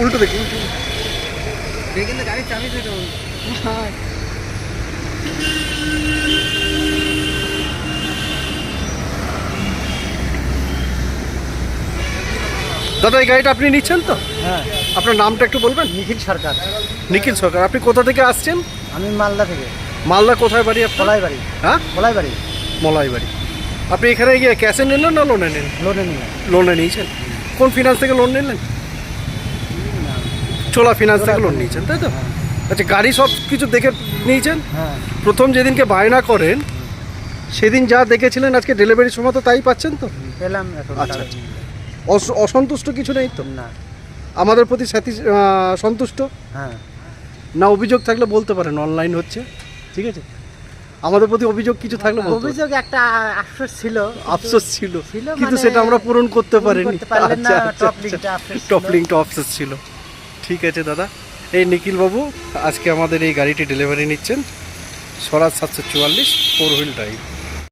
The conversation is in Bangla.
উল্টো দেখি। উল্টো দেখেন তো গাড়ির চাবি সেটা দাদা এই গাড়িটা আপনি নিচ্ছেন তো? হ্যাঁ। আপনার নামটা একটু বলবেন? নিখিল সরকার। নিখিল সরকার। আপনি কোথা থেকে আসছেন? আমি মালদা থেকে। মালদা কোথায় বাড়ি কলাই বাড়ি হ্যাঁ? কলাই বাড়ি মলাই বাড়ি আপনি এখানে গিয়ে ক্যাশে নিলেন না লোনে নিলেন? লোনে নিয়ে লোনে নিয়েছেন? কোন ফিনান্স থেকে লোন নিলেন? চোলা ফিনান্স থেকে লোন নিয়েছেন তাই তো? আচ্ছা গাড়ি সব কিছু দেখে নিয়েছেন? হ্যাঁ। প্রথম যেদিনকে বায়না করেন সেদিন যা দেখেছিলেন আজকে ডেলিভারির সময় তো তাই পাচ্ছেন তো? পেলাম আচ্ছা, আচ্ছা। অসন্তুষ্ট কিছু নেই তো? না। আমাদের প্রতি সন্তুষ্ট? হ্যাঁ। না অভিযোগ থাকলে বলতে পারেন অনলাইন হচ্ছে। ঠিক আছে? আমাদের প্রতি অভিযোগ কিছু থাকলে অভিযোগ একটা আফসোস ছিল। আফসোস ছিল। কিন্তু মানে সেটা আমরা পূরণ করতে পারিনি। পারলেন আচ্ছা, আচ্ছা, আফসোস ছিল। ঠিক আছে, দাদা। এই নিখিলবাবু, আজকে আমাদের এই গাড়িটি ডেলিভারি নিচ্ছেন। স্বরাজ সাতশো চুয়াল্লিশ ফোর হুইল ড্রাইভ